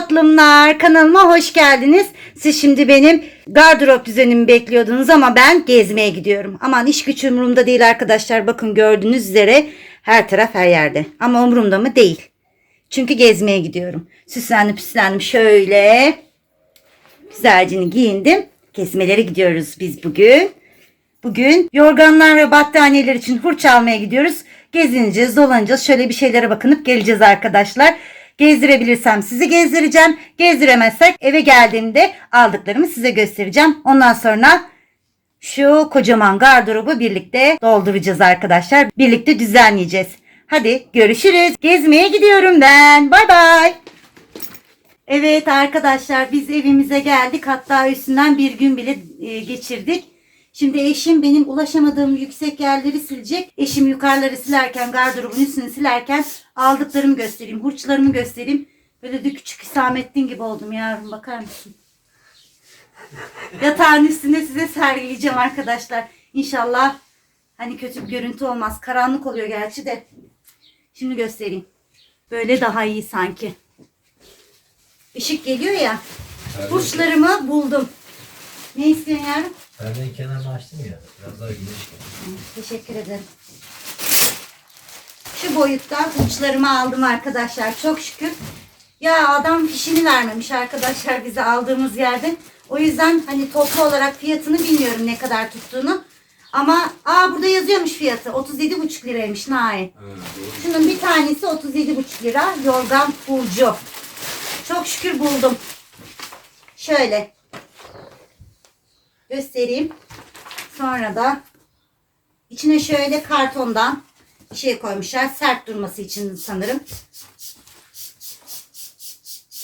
tatlımlar kanalıma hoş geldiniz. Siz şimdi benim gardırop düzenimi bekliyordunuz ama ben gezmeye gidiyorum. Aman iş güç umurumda değil arkadaşlar. Bakın gördüğünüz üzere her taraf her yerde. Ama umurumda mı? Değil. Çünkü gezmeye gidiyorum. Süslendim püslendim şöyle. Güzelcini giyindim. Gezmelere gidiyoruz biz bugün. Bugün yorganlar ve battaniyeler için hurç almaya gidiyoruz. Gezineceğiz, dolanacağız. Şöyle bir şeylere bakınıp geleceğiz arkadaşlar. Gezdirebilirsem sizi gezdireceğim. Gezdiremezsek eve geldiğimde aldıklarımı size göstereceğim. Ondan sonra şu kocaman gardırobu birlikte dolduracağız arkadaşlar. Birlikte düzenleyeceğiz. Hadi görüşürüz. Gezmeye gidiyorum ben. Bay bay. Evet arkadaşlar biz evimize geldik. Hatta üstünden bir gün bile e, geçirdik. Şimdi eşim benim ulaşamadığım yüksek yerleri silecek. Eşim yukarıları silerken, gardırobun üstünü silerken aldıklarımı göstereyim. Hurçlarımı göstereyim. Böyle de küçük Hüsamettin gibi oldum yavrum bakar mısın? Yatağın üstünde size sergileyeceğim arkadaşlar. İnşallah hani kötü bir görüntü olmaz. Karanlık oluyor gerçi de. Şimdi göstereyim. Böyle daha iyi sanki. Işık geliyor ya. Burçlarımı buldum. Ne istiyorsun yavrum? Perdenin kenarını açtım ya. Biraz daha güneş geldi. Teşekkür ederim. Şu boyutta burçlarımı aldım arkadaşlar. Çok şükür. Ya adam fişini vermemiş arkadaşlar bize aldığımız yerde. O yüzden hani toplu olarak fiyatını bilmiyorum ne kadar tuttuğunu. Ama aa burada yazıyormuş fiyatı. 37,5 liraymış Nail. Şunun bir tanesi 37,5 lira. Yorgan Fulcu. Çok şükür buldum. Şöyle. Göstereyim. Sonra da içine şöyle kartondan bir şey koymuşlar. Sert durması için sanırım.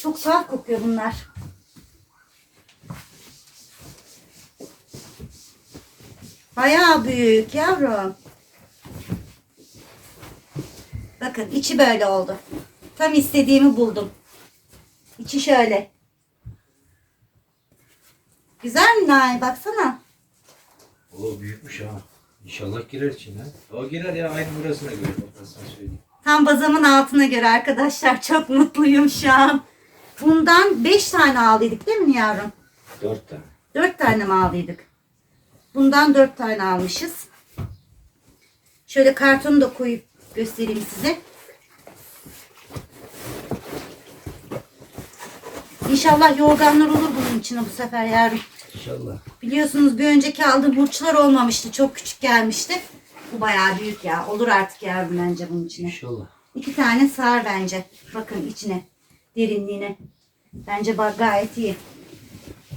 Çok tuhaf kokuyor bunlar. Bayağı büyük yavrum. Bakın içi böyle oldu. Tam istediğimi buldum. İçi şöyle. Güzel mi Nail? Baksana. O büyükmüş ha. İnşallah girer içine. O girer ya aynı burasına göre. Bak ben sana söyleyeyim. Tam bazamın altına göre arkadaşlar. Çok mutluyum şu an. Bundan 5 tane aldıydık değil mi yavrum? Dört tane. 4 tane mi aldıydık? Bundan 4 tane almışız. Şöyle kartonu da koyup göstereyim size. İnşallah yorganlar olur bunun içine bu sefer yavrum. İnşallah. Biliyorsunuz bir önceki aldığım burçlar olmamıştı. Çok küçük gelmişti. Bu bayağı büyük ya. Olur artık yavrum bence bunun içine. İnşallah. İki tane sığar bence. Bakın içine. Derinliğine. Bence bak gayet iyi.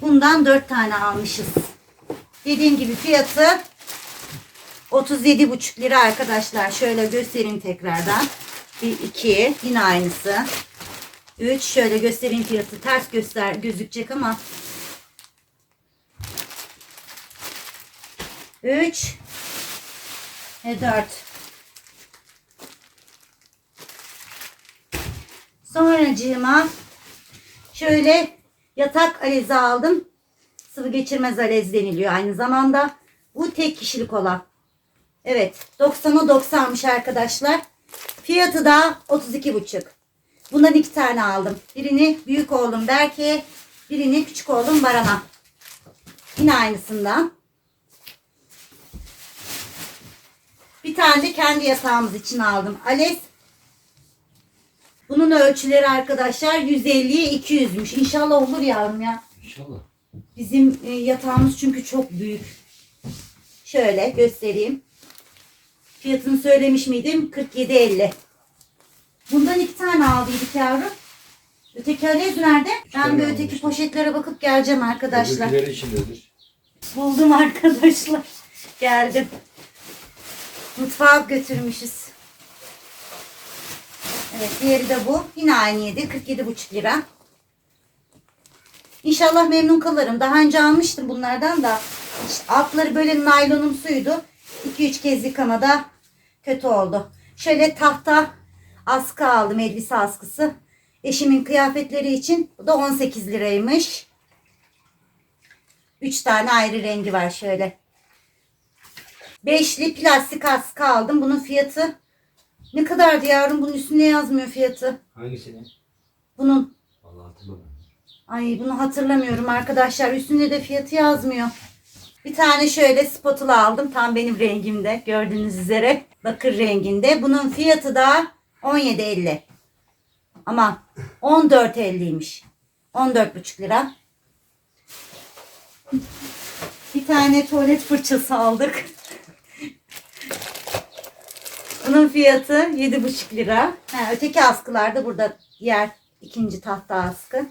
Bundan dört tane almışız. Dediğim gibi fiyatı 37,5 lira arkadaşlar. Şöyle göstereyim tekrardan. Bir iki yine aynısı. 3 şöyle göstereyim fiyatı. Ters göster gözükecek ama 3 ve 4 Sonracığıma şöyle yatak alezi aldım. Sıvı geçirmez alez deniliyor aynı zamanda. Bu tek kişilik olan. Evet 90'a 90'mış arkadaşlar. Fiyatı da 32,5. Bundan iki tane aldım. Birini büyük oğlum Berke'ye, birini küçük oğlum Baran'a. Yine aynısından. Bir tane de kendi yatağımız için aldım. Ales bunun ölçüleri arkadaşlar 150'ye 200'müş. İnşallah olur yavrum ya. İnşallah. Bizim e, yatağımız çünkü çok büyük. Şöyle göstereyim. Fiyatını söylemiş miydim? 47.50. Bundan iki tane aldıydık yavrum. Öteki alez nerede? Ben bir öteki almıştım. poşetlere bakıp geleceğim arkadaşlar. Öbürküleri içindedir. Buldum arkadaşlar. Geldim. Mutfağa götürmüşüz. Evet diğeri de bu. Yine aynı yedi. 47,5 lira. İnşallah memnun kalırım. Daha önce almıştım bunlardan da. İşte altları böyle naylonumsuydu. 2-3 kez yıkamada kötü oldu. Şöyle tahta askı aldım. Elbise askısı. Eşimin kıyafetleri için. Bu da 18 liraymış. 3 tane ayrı rengi var şöyle. Beşli plastik askı aldım. Bunun fiyatı ne kadardı yavrum? Bunun üstünde yazmıyor fiyatı. Hangisini? Bunun Vallahi hatırlamıyorum. Ay bunu hatırlamıyorum arkadaşlar. Üstünde de fiyatı yazmıyor. Bir tane şöyle spatula aldım. Tam benim rengimde. Gördüğünüz üzere. Bakır renginde. Bunun fiyatı da 17.50. Ama 14.50'ymiş. 14,5 lira. Bir tane tuvalet fırçası aldık. Bunun fiyatı 7,5 lira. Ha, öteki askılar da burada diğer ikinci tahta askı.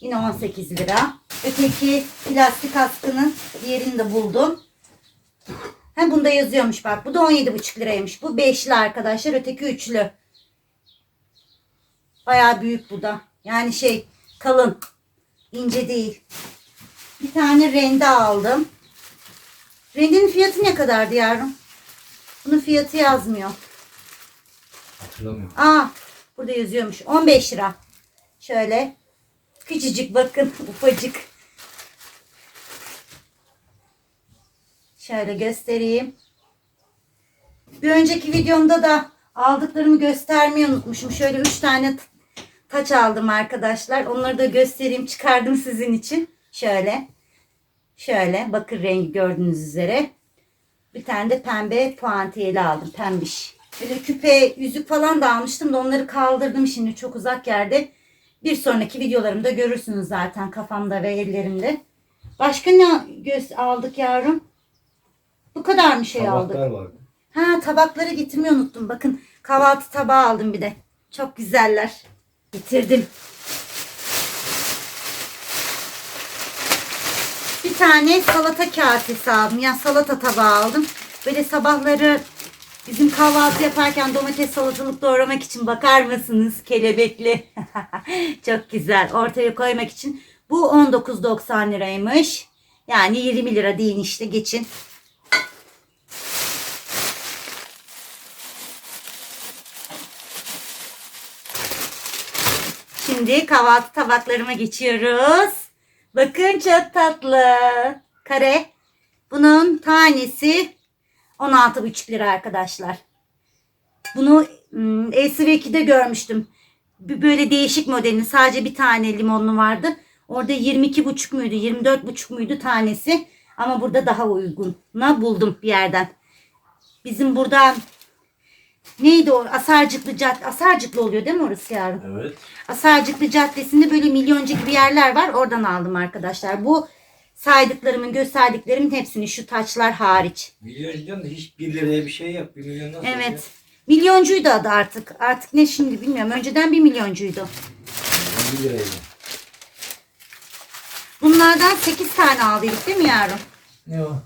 Yine 18 lira. Öteki plastik askının diğerini de buldum. Ha bunda yazıyormuş bak. Bu da 17,5 liraymış. Bu beşli arkadaşlar. Öteki üçlü. Bayağı büyük bu da. Yani şey kalın. ince değil. Bir tane rende aldım. Rendenin fiyatı ne kadardı yavrum? Bunun fiyatı yazmıyor. Hatırlamıyorum. Aa burada yazıyormuş. 15 lira. Şöyle. Küçücük bakın. Ufacık. Şöyle göstereyim. Bir önceki videomda da aldıklarımı göstermeyi unutmuşum. Şöyle 3 tane taç aldım arkadaşlar. Onları da göstereyim. Çıkardım sizin için. Şöyle. Şöyle. Bakır rengi gördüğünüz üzere. Bir tane de pembe puantiyeli aldım. Pembiş. Böyle küpe, yüzük falan da almıştım da onları kaldırdım şimdi çok uzak yerde. Bir sonraki videolarımda görürsünüz zaten kafamda ve ellerimde. Başka ne göz aldık yavrum? Bu kadar mı şey aldık? Tabaklar vardı. Ha tabakları getirmeyi unuttum. Bakın kahvaltı tabağı aldım bir de. Çok güzeller. Getirdim. Bir tane salata kasesi aldım. Yani salata tabağı aldım. Böyle sabahları bizim kahvaltı yaparken domates salatalık doğramak için bakar mısınız? Kelebekli. Çok güzel. Ortaya koymak için. Bu 19.90 liraymış. Yani 20 lira deyin işte geçin. Şimdi kahvaltı tabaklarıma geçiyoruz. Bakın çok tatlı. Kare. Bunun tanesi 16,5 lira arkadaşlar. Bunu hmm, LCV2'de görmüştüm. Böyle değişik modelin sadece bir tane limonlu vardı. Orada 22,5 muydu 24,5 muydu tanesi. Ama burada daha uyguna buldum bir yerden. Bizim buradan neydi o Asarcıklı Cadde Asarcıklı oluyor değil mi orası yavrum? Evet. Asarcıklı Caddesi'nde böyle milyoncu gibi yerler var. Oradan aldım arkadaşlar. Bu saydıklarımın, gösterdiklerimin hepsini şu taçlar hariç. Milyoncudan da hiç 1 liraya bir şey yap. 1 milyon nasıl Evet. olacak? Milyoncuydu adı artık. Artık ne şimdi bilmiyorum. Önceden bir milyoncuydu. 1 liraydı. Bunlardan 8 tane aldıydık değil mi yavrum? Ne o?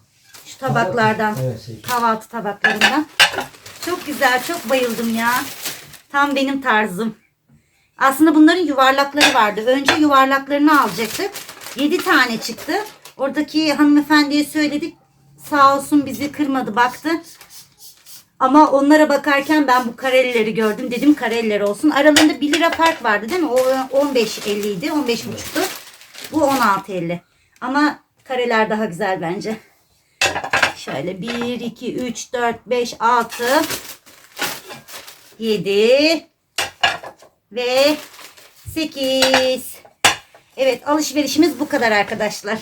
Şu tabaklardan. Evet. sekiz. Kahvaltı tabaklarından. Çok güzel. Çok bayıldım ya. Tam benim tarzım. Aslında bunların yuvarlakları vardı. Önce yuvarlaklarını alacaktık. 7 tane çıktı. Oradaki hanımefendiye söyledik. Sağ olsun bizi kırmadı baktı. Ama onlara bakarken ben bu karelileri gördüm. Dedim kareliler olsun. Aralarında 1 lira fark vardı değil mi? O 15.50 idi. 15.5'tu. Bu 16.50. Ama kareler daha güzel bence. Şöyle 1, 2, 3, 4, 5, 6, 7 ve 8. Evet alışverişimiz bu kadar arkadaşlar.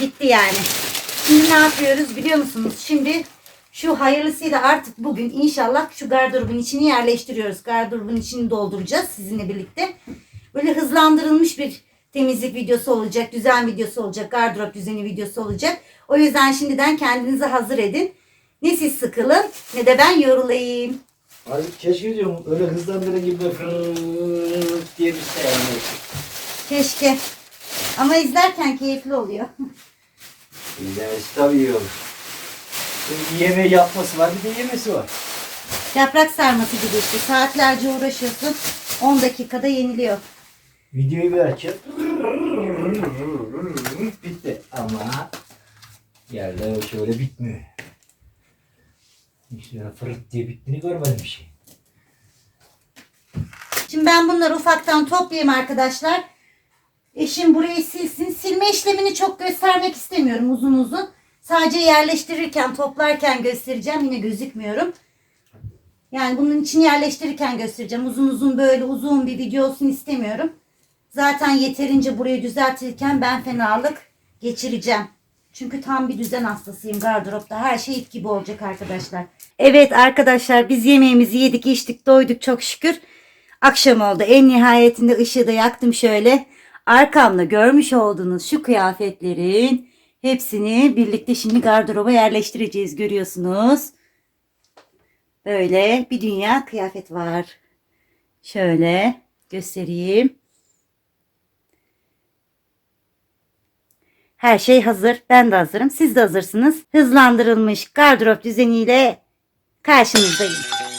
Bitti yani. Şimdi ne yapıyoruz biliyor musunuz? Şimdi şu hayırlısıyla artık bugün inşallah şu gardırobun içini yerleştiriyoruz. Gardırobun içini dolduracağız sizinle birlikte. Böyle hızlandırılmış bir temizlik videosu olacak, düzen videosu olacak, gardırop düzeni videosu olacak. O yüzden şimdiden kendinizi hazır edin. Ne siz sıkılın ne de ben yorulayım. Abi keşke diyorum öyle hızlandırın gibi fırrrrt diye bir şey yani. Keşke. Ama izlerken keyifli oluyor. İzlemesi tabii iyi olur. Yemeği yapması var bir de yemesi var. Yaprak sarması gibi işte. Saatlerce uğraşıyorsun. 10 dakikada yeniliyor. Videoyu bir açıp bitti ama yerde şöyle bitmiyor. İşte öyle fırırt diye bittiğini görmedim bir şey. Şimdi ben bunları ufaktan toplayayım arkadaşlar. Eşim burayı silsin. Silme işlemini çok göstermek istemiyorum uzun uzun. Sadece yerleştirirken, toplarken göstereceğim. Yine gözükmüyorum. Yani bunun için yerleştirirken göstereceğim. Uzun uzun böyle uzun bir video olsun istemiyorum. Zaten yeterince burayı düzeltirken ben fenalık geçireceğim. Çünkü tam bir düzen hastasıyım gardıropta. Her şey ip gibi olacak arkadaşlar. Evet arkadaşlar biz yemeğimizi yedik içtik doyduk çok şükür. Akşam oldu. En nihayetinde ışığı da yaktım şöyle. Arkamda görmüş olduğunuz şu kıyafetlerin hepsini birlikte şimdi gardıroba yerleştireceğiz görüyorsunuz. Böyle bir dünya kıyafet var. Şöyle göstereyim. Her şey hazır. Ben de hazırım. Siz de hazırsınız. Hızlandırılmış gardırop düzeniyle karşınızdayım.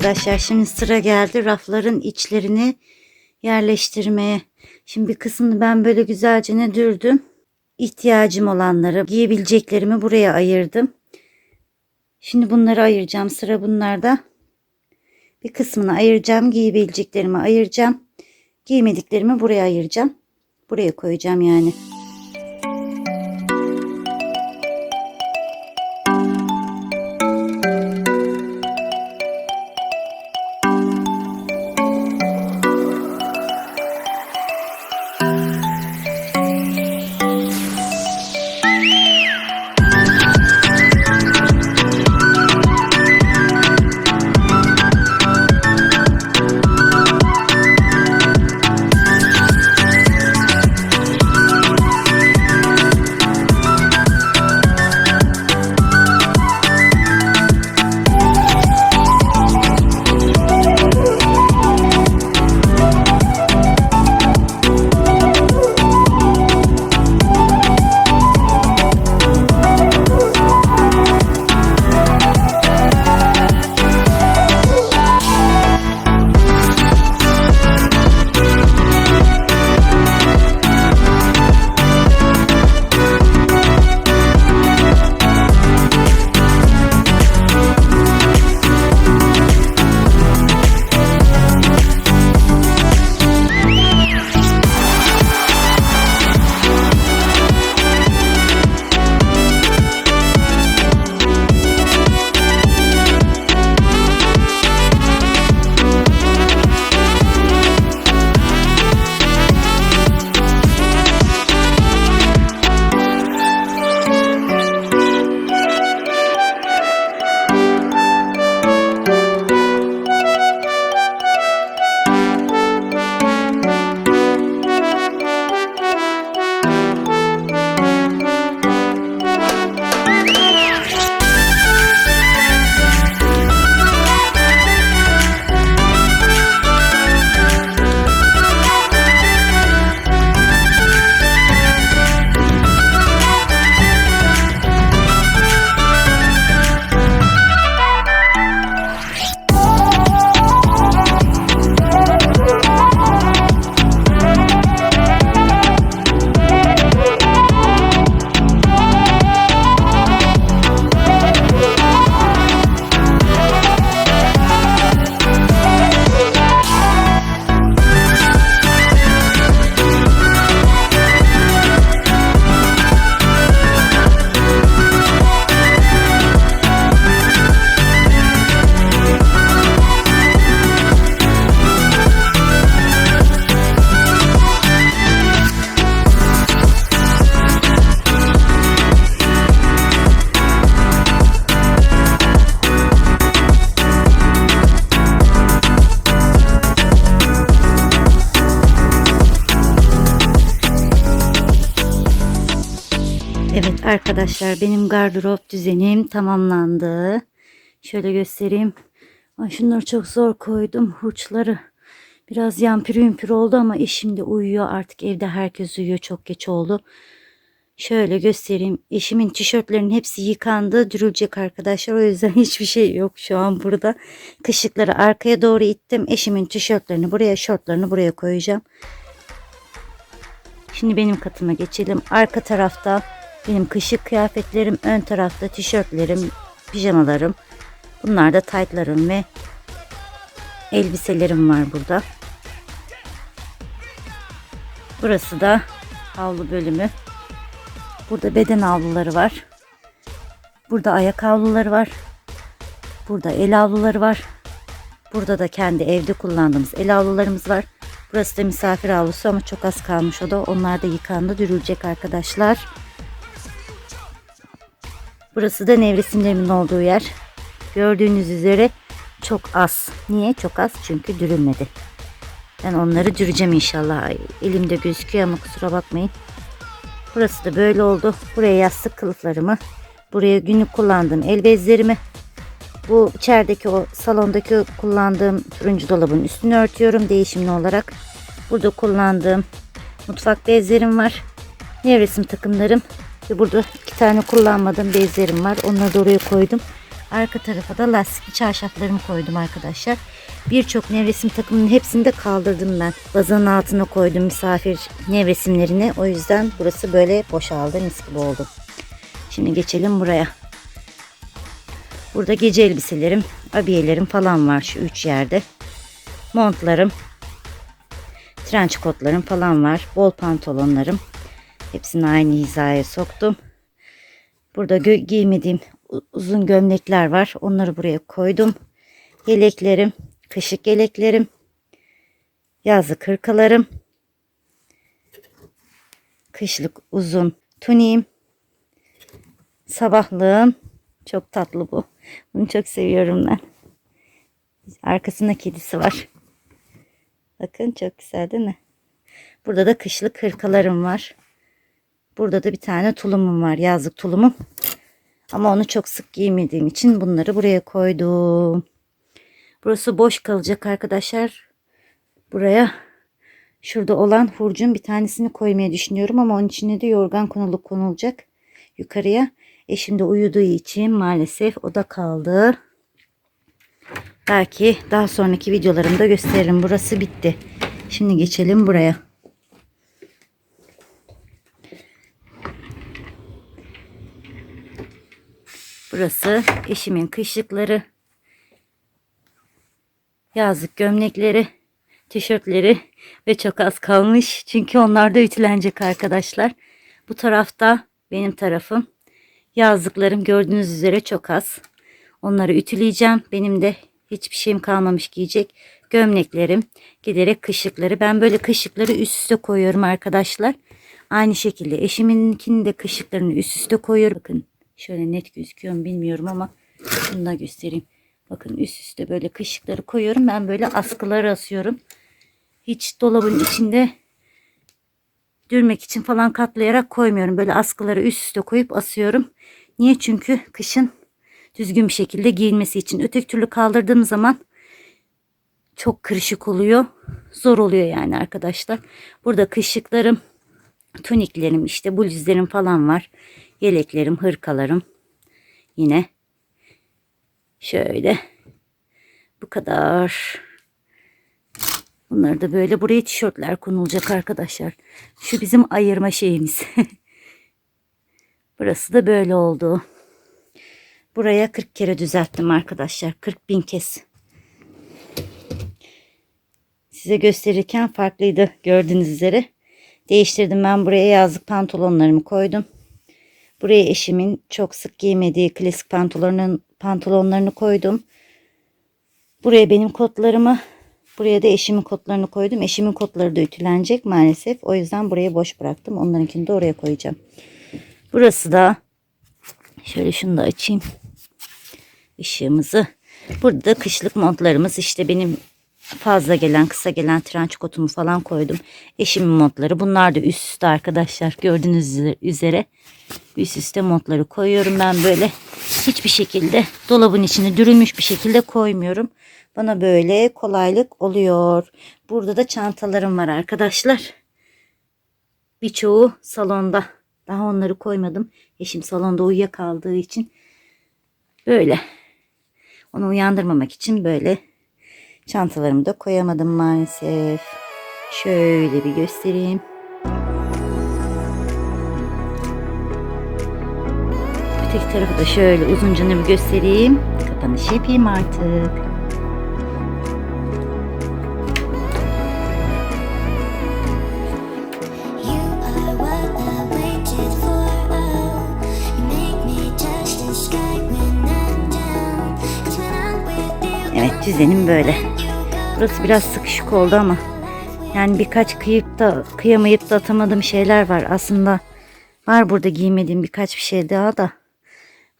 Arkadaşlar şimdi sıra geldi rafların içlerini yerleştirmeye. Şimdi bir kısmını ben böyle güzelce ne dürdüm. İhtiyacım olanları, giyebileceklerimi buraya ayırdım. Şimdi bunları ayıracağım. Sıra bunlarda. Bir kısmını ayıracağım. Giyebileceklerimi ayıracağım. Giymediklerimi buraya ayıracağım. Buraya koyacağım yani. Arkadaşlar benim gardırop düzenim tamamlandı. Şöyle göstereyim. Ay şunları çok zor koydum. Hurçları biraz yampir ümpür oldu ama eşim de uyuyor. Artık evde herkes uyuyor. Çok geç oldu. Şöyle göstereyim. Eşimin tişörtlerinin hepsi yıkandı. Dürülecek arkadaşlar. O yüzden hiçbir şey yok şu an burada. Kışlıkları arkaya doğru ittim. Eşimin tişörtlerini buraya, şortlarını buraya koyacağım. Şimdi benim katıma geçelim. Arka tarafta benim kışlık kıyafetlerim, ön tarafta tişörtlerim, pijamalarım. Bunlar da taytlarım ve elbiselerim var burada. Burası da havlu bölümü. Burada beden havluları var. Burada ayak havluları var. Burada el havluları var. Burada da kendi evde kullandığımız el havlularımız var. Burası da misafir havlusu ama çok az kalmış o da. Onlar da yıkandı, dürülecek arkadaşlar. Burası da nevresimlerimin olduğu yer. Gördüğünüz üzere çok az. Niye? Çok az çünkü dürülmedi. Ben onları düreceğim inşallah. Elimde gözüküyor ama kusura bakmayın. Burası da böyle oldu. Buraya yastık kılıflarımı, buraya günlük kullandığım el bezlerimi, bu içerideki o salondaki kullandığım turuncu dolabın üstünü örtüyorum değişimli olarak. Burada kullandığım mutfak bezlerim var. Nevresim takımlarım ve burada iki tane kullanmadığım bezlerim var. Onları da oraya koydum. Arka tarafa da lastikli çarşaflarımı koydum arkadaşlar. Birçok nevresim takımının hepsini de kaldırdım ben. Bazanın altına koydum misafir nevresimlerini. O yüzden burası böyle boşaldı mis gibi oldu. Şimdi geçelim buraya. Burada gece elbiselerim, abiyelerim falan var şu üç yerde. Montlarım, trench kotlarım falan var. Bol pantolonlarım. Hepsini aynı hizaya soktum. Burada gö- giymediğim uzun gömlekler var. Onları buraya koydum. Yeleklerim, kışık yeleklerim, yazlık hırkalarım, kışlık uzun tuniğim, sabahlığım. Çok tatlı bu. Bunu çok seviyorum ben. Arkasında kedisi var. Bakın çok güzel değil mi? Burada da kışlık hırkalarım var. Burada da bir tane tulumum var. Yazlık tulumum. Ama onu çok sık giymediğim için bunları buraya koydum. Burası boş kalacak arkadaşlar. Buraya şurada olan hurcun bir tanesini koymaya düşünüyorum ama onun içine de yorgan konulup konulacak yukarıya. Eşim de uyuduğu için maalesef o da kaldı. Belki daha sonraki videolarımda gösteririm. Burası bitti. Şimdi geçelim buraya. Burası eşimin kışlıkları. Yazlık gömlekleri, tişörtleri ve çok az kalmış. Çünkü onlar da ütülenecek arkadaşlar. Bu tarafta benim tarafım. Yazlıklarım gördüğünüz üzere çok az. Onları ütüleyeceğim. Benim de hiçbir şeyim kalmamış giyecek. Gömleklerim, giderek kışlıkları. Ben böyle kışlıkları üst üste koyuyorum arkadaşlar. Aynı şekilde eşiminkini de kışlıklarını üst üste koyuyorum. Bakın şöyle net gözüküyor mu bilmiyorum ama şunu da göstereyim. Bakın üst üste böyle kışlıkları koyuyorum. Ben böyle askıları asıyorum. Hiç dolabın içinde dürmek için falan katlayarak koymuyorum. Böyle askıları üst üste koyup asıyorum. Niye? Çünkü kışın düzgün bir şekilde giyilmesi için. Öteki türlü kaldırdığım zaman çok kırışık oluyor. Zor oluyor yani arkadaşlar. Burada kışlıklarım, tuniklerim, işte bluzlerim falan var. Yeleklerim, hırkalarım. Yine şöyle bu kadar. Bunları da böyle buraya tişörtler konulacak arkadaşlar. Şu bizim ayırma şeyimiz. Burası da böyle oldu. Buraya 40 kere düzelttim arkadaşlar. 40 bin kez. Size gösterirken farklıydı gördüğünüz üzere. Değiştirdim ben buraya yazlık pantolonlarımı koydum. Buraya eşimin çok sık giymediği klasik pantolonların pantolonlarını koydum. Buraya benim kotlarımı, buraya da eşimin kotlarını koydum. Eşimin kotları da ütülenecek maalesef. O yüzden burayı boş bıraktım. Onlarınkini de oraya koyacağım. Burası da şöyle şunu da açayım. Işığımızı. Burada kışlık montlarımız işte benim fazla gelen kısa gelen trenç kotumu falan koydum. Eşimin modları. Bunlar da üst üste arkadaşlar. Gördüğünüz üzere üst üste modları koyuyorum ben böyle. Hiçbir şekilde dolabın içine dürülmüş bir şekilde koymuyorum. Bana böyle kolaylık oluyor. Burada da çantalarım var arkadaşlar. Birçoğu salonda. Daha onları koymadım. Eşim salonda uyuyakaldığı için böyle. Onu uyandırmamak için böyle çantalarımı da koyamadım maalesef. Şöyle bir göstereyim. Öteki tarafı da şöyle uzunca bir göstereyim. Kapanış yapayım artık. Evet düzenim böyle. Burası biraz sıkışık oldu ama yani birkaç kıyıp da kıyamayıp da atamadığım şeyler var. Aslında var burada giymediğim birkaç bir şey daha da.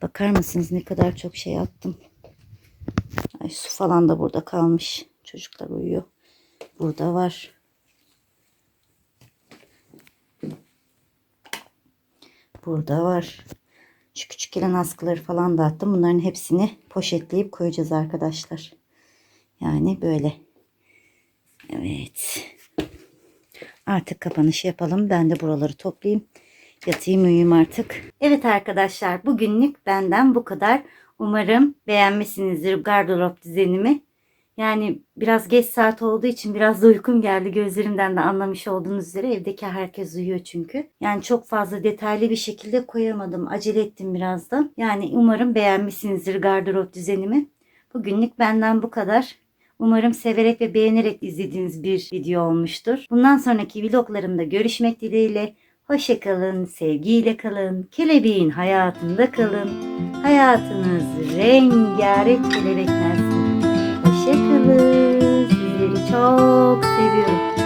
Bakar mısınız ne kadar çok şey attım. Ay, su falan da burada kalmış. Çocuklar uyuyor. Burada var. Burada var. Şu küçük gelen askıları falan da attım. Bunların hepsini poşetleyip koyacağız arkadaşlar. Yani böyle. Evet. Artık kapanışı yapalım. Ben de buraları toplayayım. Yatayım uyuyayım artık. Evet arkadaşlar bugünlük benden bu kadar. Umarım beğenmişsinizdir gardırop düzenimi. Yani biraz geç saat olduğu için biraz da uykum geldi. Gözlerimden de anlamış olduğunuz üzere evdeki herkes uyuyor çünkü. Yani çok fazla detaylı bir şekilde koyamadım. Acele ettim biraz da. Yani umarım beğenmişsinizdir gardırop düzenimi. Bugünlük benden bu kadar. Umarım severek ve beğenerek izlediğiniz bir video olmuştur. Bundan sonraki vloglarımda görüşmek dileğiyle. Hoşçakalın, sevgiyle kalın, kelebeğin hayatında kalın. Hayatınız rengarenk kelebeklersin. Hoşçakalın. Sizleri çok seviyorum.